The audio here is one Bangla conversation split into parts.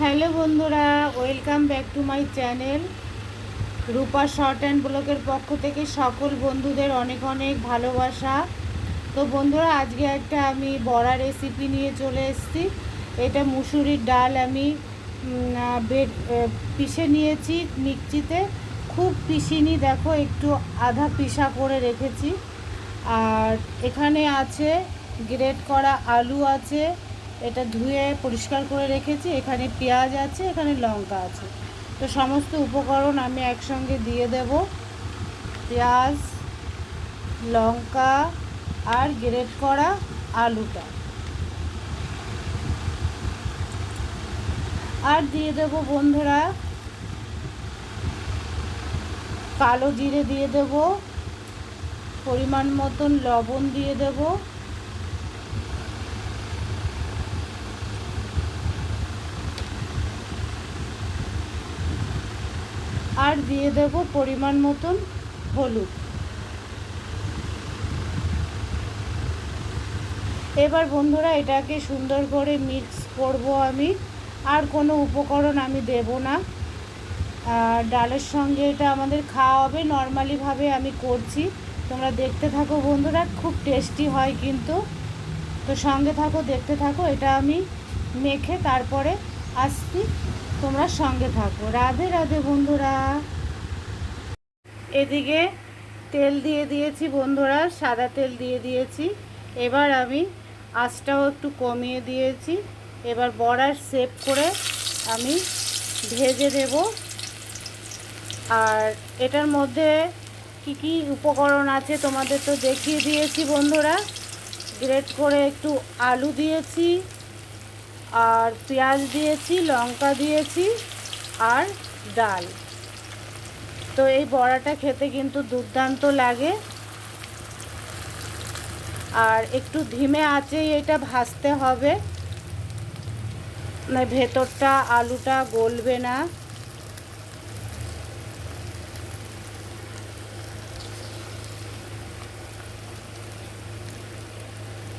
হ্যালো বন্ধুরা, welcome back to my channel. Rupa short and ব্লগের পক্ষ থেকে সকল বন্ধুদের অনেক অনেক ভালোবাসা। তো বন্ধুরা, আজকে একটা আমি বড়া রেসিপি নিয়ে চলে এসেছি। এটা মুসুরির ডাল আমি বেড পিষে নিয়েছি মিক্সিতে। খুব পিষিনি দেখো, একটু আধা পিষা করে রেখেছি। আর এখানে আছে, গ্রেট করা আলু আছে, এটা ধুয়ে পরিষ্কার করে রেখেছি। এখানে পেঁয়াজ আছে, এখানে লঙ্কা আছে। তো সমস্ত উপকরণ আমি একসঙ্গে দিয়ে দেব। পেঁয়াজ, লঙ্কা আর গ্রেট করা আলুটা। আর দিয়ে দেব বন্ধুরা কালো জিরে দিয়ে দেব, পরিমাণ মতন লবণ দিয়ে দেব। আর দিয়ে দেব পরিমাণ মতন হলুদ। এবার বন্ধুরা এটাকে সুন্দর করে মিক্স করব আমি, আর কোনো উপকরণ আমি দেব না। ডালের সঙ্গে এটা আমাদের খাওয়া হবে। নর্মালিভাবে আমি করছি। তোমরা দেখতে থাকো বন্ধুরা, খুব টেস্টি হয় কিন্তু। তো সঙ্গে থাকো, দেখতে থাকো, এটা আমি মেখে তারপরে আসছি। তোমরা সঙ্গে থাকো। রাধে রাধে বন্ধুরা। এদিকে তেল দিয়ে দিয়েছি বন্ধুরা, সাদা তেল দিয়ে দিয়েছি। এবার আমি আঁচটাও একটু কমিয়ে দিয়েছি। এবার বড়ার সেপ করে আমি ভেজে দেব। আর এটার মধ্যে কি কি উপকরণ আছে তোমাদের তো দেখিয়ে দিয়েছি বন্ধুরা। গ্রেট করে একটু আলু দিয়েছি, আর পেঁয়াজ দিয়েছি, লঙ্কা দিয়েছি, আর ডাল। তো এই বড়াটা খেতে কিন্তু দুর্দান্ত লাগে। আর একটু ধিমে আঁচেই এটা ভাজতে হবে। না ভেতরটা আলুটা গলবে না।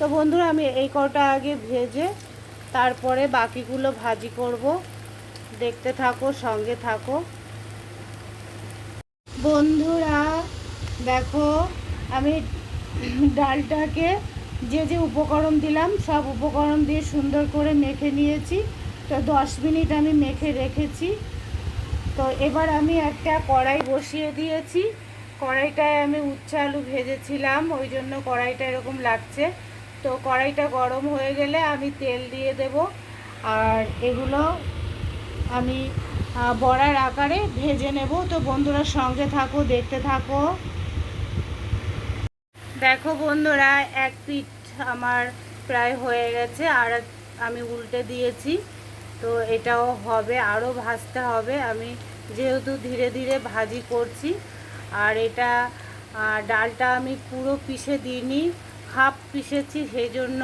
তো বন্ধুরা, আমি এই কটা আগে ভেজে তারপরে বাকিগুলো ভাজি করব। দেখতে থাকো, সঙ্গে থাকো। বন্ধুরা, দেখো, আমি ডালটাকে যে যে উপকরণ দিলাম, সব উপকরণ দিয়ে সুন্দর করে মেখে নিয়েছি। তো দশ মিনিট আমি মেখে রেখেছি। তো এবার আমি একটা কড়াই বসিয়ে দিয়েছি। কড়াইটায় আমি উচ্ছে আলু ভেজেছিলাম, ওই জন্য কড়াইটা এরকম লাগছে। তো কড়াইটা গরম হয়ে গেলে আমি তেল দিয়ে দেব। আর এগুলো আমি বড়ার আকারে ভেজে নেব। তো বন্ধুরা সঙ্গে থাকো, দেখতে থাকো। দেখো বন্ধুরা, এক পিঠ আমার প্রায় হয়ে গেছে। আর আমি উল্টে দিয়েছি। তো এটাও হবে আরও ভাজতে হবে। আমি যেহেতু ধীরে ধীরে ভাজি করছি। আর এটা ডালটা আমি পুরো পিষে দিইনি। হাফ পিষেছি, সেই জন্য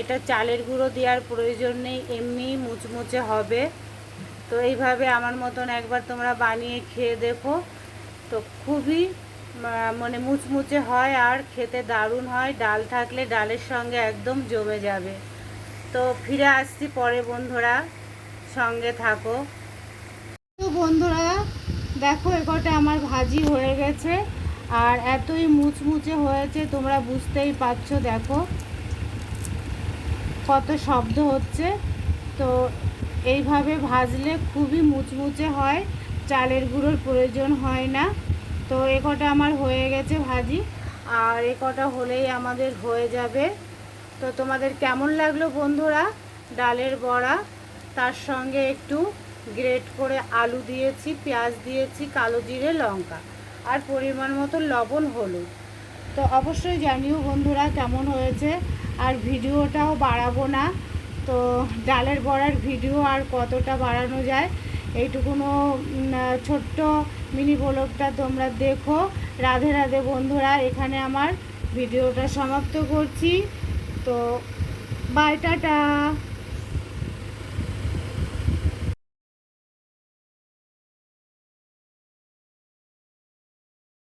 এটা চালের গুঁড়ো দেওয়ার প্রয়োজন নেই, এমনি মুচমুচে হবে। তো এইভাবে আমার মতন একবার তোমরা বানিয়ে খেয়ে দেখো। তো খুবই মানে মুচমুচে হয় আর খেতে দারুণ হয়। ডাল থাকলে ডালের সঙ্গে একদম জমে যাবে। তো ফিরে আসছি পরে বন্ধুরা, সঙ্গে থাকো। তো বন্ধুরা, দেখো একটা আমার ভাজি হয়ে গেছে। আর এতই মুচমুচে হয়েছে, তোমরা বুঝতেই পারছ, দেখো। কত শব্দ হচ্ছে। তো এইভাবে ভাজলে খুবই মুচমুচে হয়, চালের গুঁড়োর প্রয়োজন হয় না। তো এ কটা আমার হয়ে গেছে ভাজি, আর এ কটা হলেই আমাদের হয়ে যাবে। তো তোমাদের কেমন লাগল বন্ধুরা? ডালের বড়া, তার সঙ্গে একটু গ্রেট করে আলু দিয়েছি, পেঁয়াজ দিয়েছি, কালো জিরে, লঙ্কা। আর পরিমাণ মতো লবণ হলুদ। তো অবশ্যই জানিও বন্ধুরা কেমন হয়েছে। আর ভিডিওটাও বাড়াবো না। তো ডালের বড়ার ভিডিও আর কতটা বাড়ানো যায়, এইটুকুনো ছোট্ট মিনি ব্লগটা তোমরা দেখো। রাধে রাধে বন্ধুরা, এখানে আমার ভিডিওটা সমাপ্ত করছি। তো বাই, টাটা।